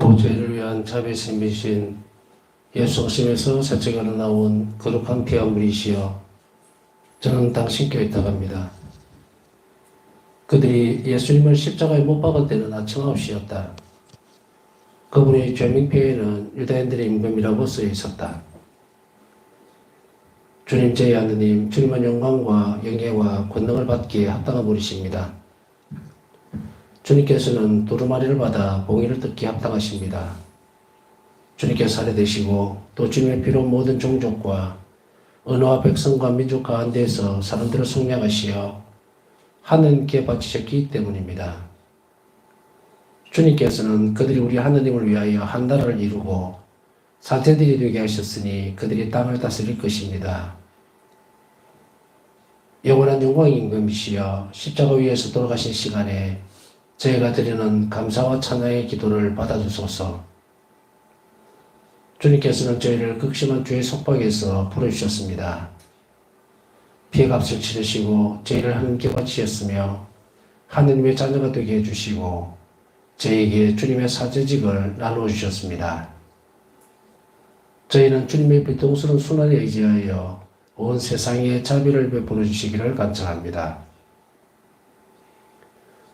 구제를 위한 자비심이신 예수님에서 세척으로 나온 거룩한 피와 물이시여 저는 당신 교회 있다갑니다. 그들이 예수님을 십자가에 못 박을 때는 아침없이였다. 그분의 죄명표에는 유다인들의 임금이라고 쓰여 있었다. 주님 제 하느님, 주님은 영광과 영예와 권능을 받기에 합당한 분이십니다. 주님께서는 두루마리를 받아 봉의를 뜯기 합당하십니다. 주님께서 살해되시고 또 주님의 피로 모든 종족과 언어와 백성과 민족 가운데에서 사람들을 속량하시어 하느님께 바치셨기 때문입니다. 주님께서는 그들이 우리 하느님을 위하여 한 나라를 이루고 사제들이 되게 하셨으니 그들이 땅을 다스릴 것입니다. 영원한 영광의 임금이시여 십자가 위에서 돌아가신 시간에 저희가 드리는 감사와 찬양의 기도를 받아주소서. 주님께서는 저희를 극심한 죄의 속박에서 풀어주셨습니다. 피해값을 치르시고 저희를 하나님께 바치셨으며 하느님의 자녀가 되게 해주시고 저희에게 주님의 사제직을 나누어 주셨습니다. 저희는 주님의 비통스러운 순환에 의지하여 온 세상에 자비를 베풀어 주시기를 간청합니다.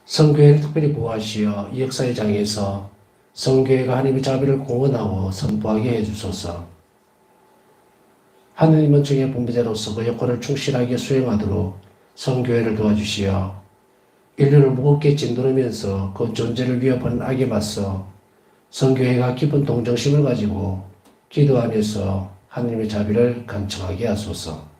성교회를 특별히 보호하시어 이 역사의 장에서 성교회가 하나님의 자비를 공헌하고 선포하게 해주소서. 하느님은 중의 분배자로서 그 역할을 충실하게 수행하도록 성교회를 도와주시어 인류를 무겁게 진도하면서 그 존재를 위협하는 악에 맞서 성교회가 깊은 동정심을 가지고 기도하면서 하느님의 자비를 간청하게 하소서.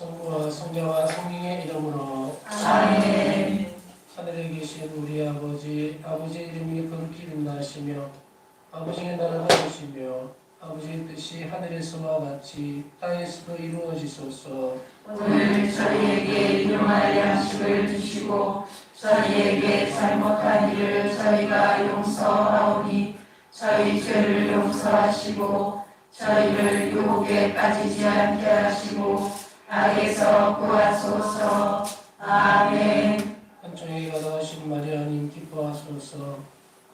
성부와 성자와 성령의 이름으로 아멘. 하늘에 계신 우리 아버지 아버지의 이름이 거룩히 빛나시며 아버지의 나라가 오시며 아버지의 뜻이 하늘에서와 같이 땅에서도 이루어지소서. 오늘 저희에게 일용할 양식을 주시고 저희에게 잘못한 일을 저희가 용서하오니 저희 죄를 용서하시고 저희를 유혹에 빠지지 않게 하시고 악에서 구하소서. 아멘. 한청에 가다하신 마리아님 기뻐하소서.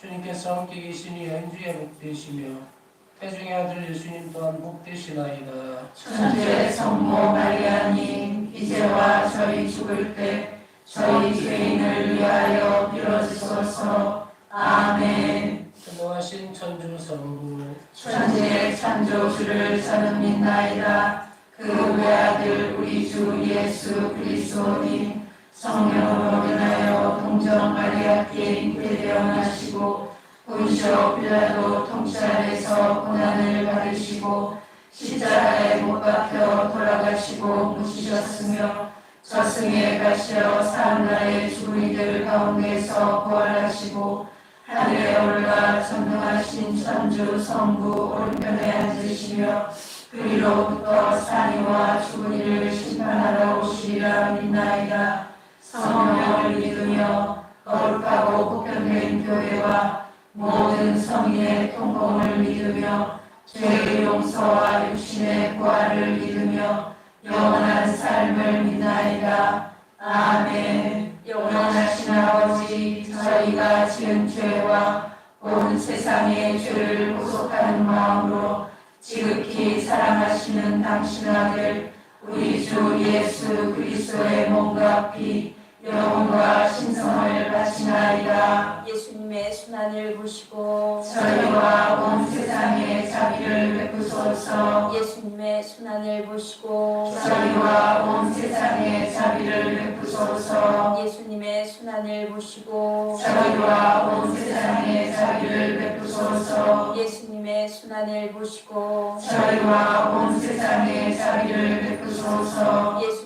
주님께서 함께 계시니 연주에 복되시며 태중의 아들 예수님 또한 복되시나이다. 천주의 성모 마리아님 이제와 저희 죽을 때 저희 죄인을 위하여 빌어주소서. 아멘. 전능하신 천주 성부. 천지의 창조주를 저는 믿나이다. 그 외아들 우리 주 예수 그리스도님 성령으로 인하여 동정 마리아께 잉태되어 나시고 본시오 빌라도 통찰에서 고난을 받으시고 십자가에 못 박혀 돌아가시고 묻히셨으며 저승에 가시어 사람나라의 죽은 이들 가운데서 부활하시고 하늘에 올라 전능하신 천주 성부 오른편에 앉으시며 그리로부터 산이와 이를 심판하러 오시리라 믿나이다. 성령을 믿으며 거룩하고 보편된 교회와 모든 성인의 통공을 믿으며 죄의 용서와 육신의 부활을 믿으며 영원한 삶을 믿나이다. 아멘. 영원하신 아버지 저희가 지은 죄와 온 세상의 죄를 구속하는 마음으로 지극히 사랑하시는 당신 아들 우리 주 예수 그리스도의 몸과 피 영혼과 신성을 바치나이다. 예수님의 순환을 보시고 저희와 온 세상에 자비를 베푸소서. 예수님의 순환을 보시고 저희와 온 세상에 자비를 베푸소서. 예수님의 순환을 보시고 저희와 온 세상에 자비를 베푸소서. 예수님의 순환을 보시고 저희와 온 세상에 자비를 베푸소서. 예수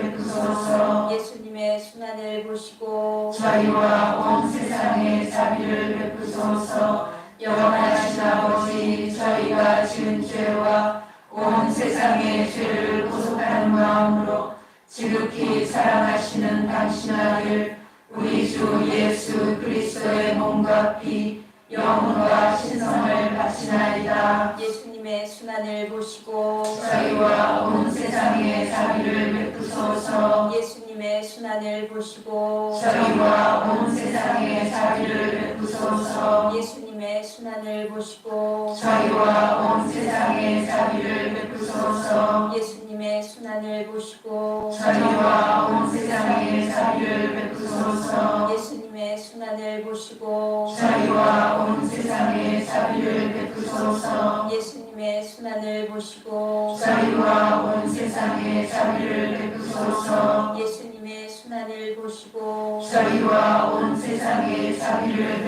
보시고 저희와 온 세상에 자비를 베푸소서. 영원하신 아버지 저희가 지은 죄와 온 세상의 죄를 고속하는 마음으로 지극히 사랑하시는 당신 아들 우리 주 예수 그리스도의 몸과 피 영혼과 신성을 바치나이다. 예수님의 순환을 보시고 저희와 온 세상에 자비를 베푸소서. 예수님의 순환을 보시고 저희와 온 세상에 자비를 베푸소서. 예수님의 순환을 보시고 저희와 온 세상에 자비를 베푸소서. 예수님의 순환을 보시고 저희와 온 세상에 자비를 베푸소서. 예수님 의 순환을 보시고 저희와 온 세상에 자비를 베푸소서. 예수님의 순환을 보시고 저희와 온 세상에 자비를 베푸소서. 예수님의 순환을 보시고 저희와 온 세상에 자비를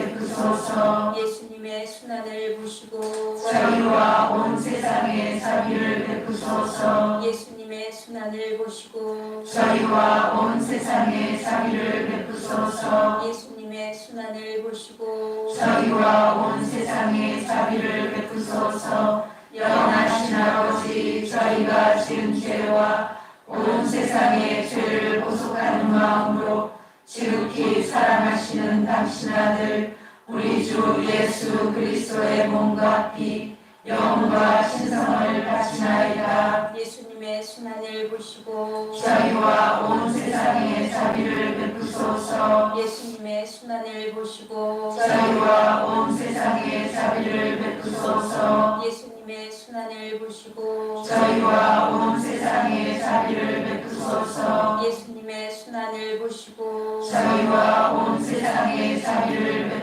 베푸소서. 예수님의 순환을 보시고 저희와 온 세상에 자비를 베푸소서. 예수님의 순환을 보시고 저희와 온 세상에 자비를 베푸소서. 예수님의 순환을 보시고 저희와 온 세상에 자비를 베푸소서. 영원하신 아버지 저희가 지은 죄와 온 세상의 죄를 보속하는 마음으로 지극히 사랑하시는 당신 아들 우리 주 예수 그리스도의 몸과 피 영혼과 신성을 바치나이다. 예수님의 순환을 보시고 저희와 온 세상에 자비를 베푸소서. 예수님의 순환을 보시고 저희와 온 세상에 자비를 베푸소서. 예수님의 순환을 보시고 저희와 온 세상에 자비를 베푸소서. 예수님의 순환을 보시고 저희와 온 세상에 자비를 베푸소서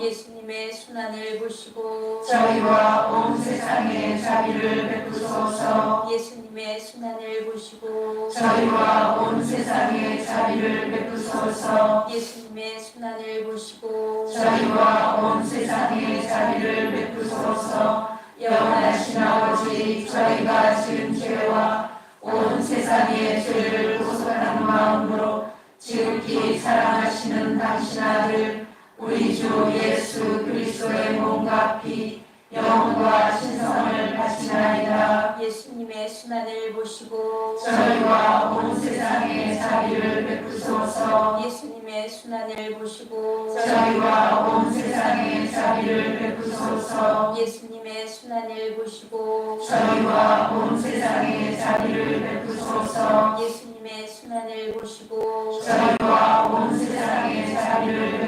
예수님의 순환을 보시고 저희와 온 세상에 자비를 베푸소서 예수님의 순환을 보시고 저희와 온 세상에 자비를 베푸소서 예수님의 순환을 보시고 저희와 온 세상에 자비를 베푸소서 영원하신 아버지 저희가 지은 죄와 온 세상의 죄를 고속하는 마음으로 지극히 사랑하시는 당신 아들 우리 주 예수 그리스도의 몸과 피 영혼과 신성을 바치나이다. 예수님의 순환을 보시고 저희와 온 세상에 자비를 베푸소서. 예수님의 순환을 보시고 저희와 온 세상에 자비를 베푸소서. 예수님의 순환을 보시고 저희와 온 세상에 자비를 베푸소서. 예수님의 순환을 보시고 저희와 온 세상에 자비를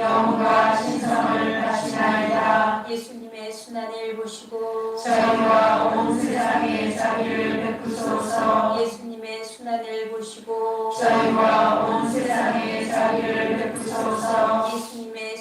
영혼과 신성을 바치나이다. 예수님의 순환을 보시고 저희와 온 세상에 자비를 베푸소서. 예수님의 순환을 보시고 저희와 온 세상에 자비를 베푸소서. 예수님의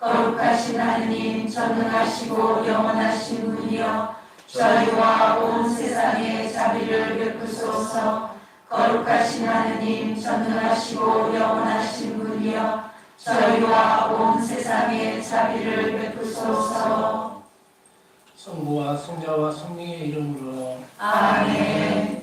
거룩하신 하느님 전능하시고 영원하신 분이여 저희와 온 세상에 자비를 베푸소서. 거룩하신 하느님 전능하시고 영원하신 분이여 저희와 온 세상에 자비를 베푸소서. 성부와 성자와 성령의 이름으로. 아멘